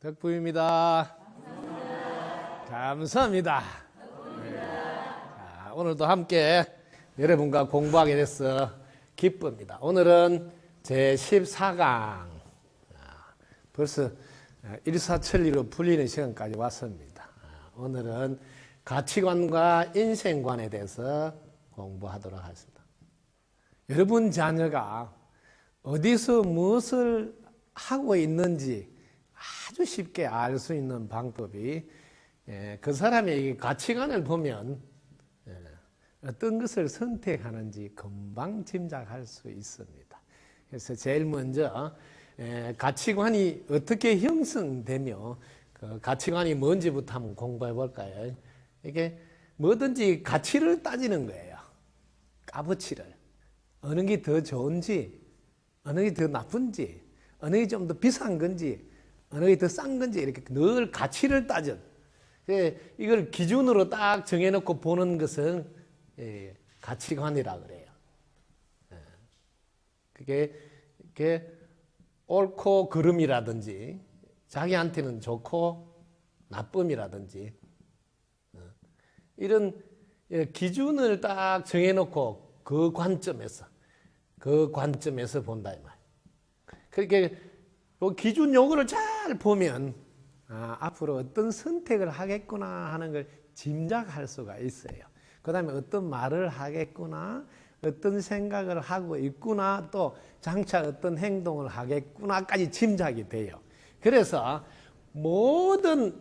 덕부입니다. 감사합니다. 네. 자, 오늘도 함께 여러분과 공부하게 돼서 기쁩니다. 오늘은 제 14강. 벌써 일사천리로 풀리는 시간까지 왔습니다. 오늘은 가치관과 인생관에 대해서 공부하도록 하겠습니다. 여러분 자녀가 어디서 무엇을 하고 있는지 아주 쉽게 알 수 있는 방법이 예, 그 사람의 이 가치관을 보면 예, 어떤 것을 선택하는지 금방 짐작할 수 있습니다. 그래서 제일 먼저 예, 가치관이 어떻게 형성되며 그 가치관이 뭔지부터 한번 공부해 볼까요? 이게 뭐든지 가치를 따지는 거예요. 값어치를. 어느 게 더 좋은지, 어느 게 더 나쁜지, 어느 게 좀 더 비싼 건지, 어느 게 더 싼 건지 이렇게 늘 가치를 따져. 예, 이걸 기준으로 딱 정해놓고 보는 것은 예, 가치관이라 그래요. 예. 그게, 그게 옳고 그름이라든지 자기한테는 좋고 나쁨이라든지 어, 이런 예, 기준을 딱 정해놓고 그 관점에서 그 관점에서 본다 이 말. 그렇게 그 기준 요구를 잘 보면 아, 앞으로 어떤 선택을 하겠구나 하는 걸 짐작할 수가 있어요. 그 다음에 어떤 말을 하겠구나, 어떤 생각을 하고 있구나, 또 장차 어떤 행동을 하겠구나까지 짐작이 돼요. 그래서 모든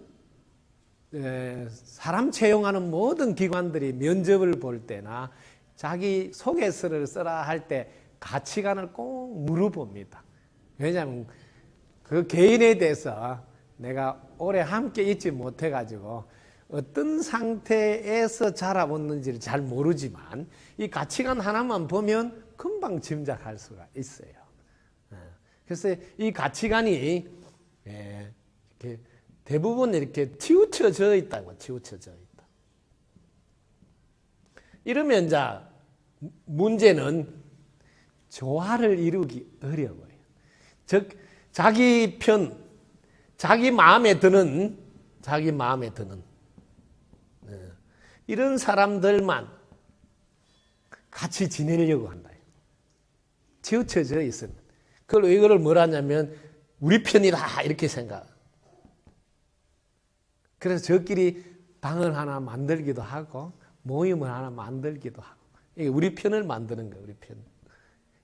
사람 채용하는 모든 기관들이 면접을 볼 때나 자기 소개서를 써라 할 때 가치관을 꼭 물어봅니다. 왜냐하면 그 개인에 대해서 내가 오래 함께 있지 못해가지고 어떤 상태에서 자라왔는지를 잘 모르지만 이 가치관 하나만 보면 금방 짐작할 수가 있어요. 그래서 이 가치관이 이렇게 대부분 이렇게 치우쳐져 있다고 치우쳐져 있다. 이러면 이제 문제는 조화를 이루기 어려워요. 즉 자기 편, 자기 마음에 드는 자기 마음에 드는 이런 사람들만 같이 지내려고 한다. 치우쳐져 있으면. 그걸 이거를 뭐라냐면 우리 편이다 이렇게 생각. 그래서 저끼리 당을 하나 만들기도 하고 모임을 하나 만들기도 하고 이게 우리 편을 만드는 거예요. 우리 편.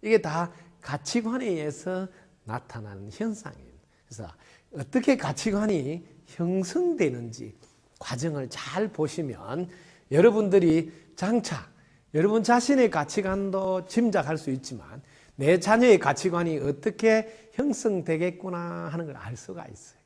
이게 다 가치관에 의해서 나타나는 현상이에요. 그래서 어떻게 가치관이 형성되는지 과정을 잘 보시면 여러분들이 장차 여러분 자신의 가치관도 짐작할 수 있지만 내 자녀의 가치관이 어떻게 형성되겠구나 하는 걸 알 수가 있어요.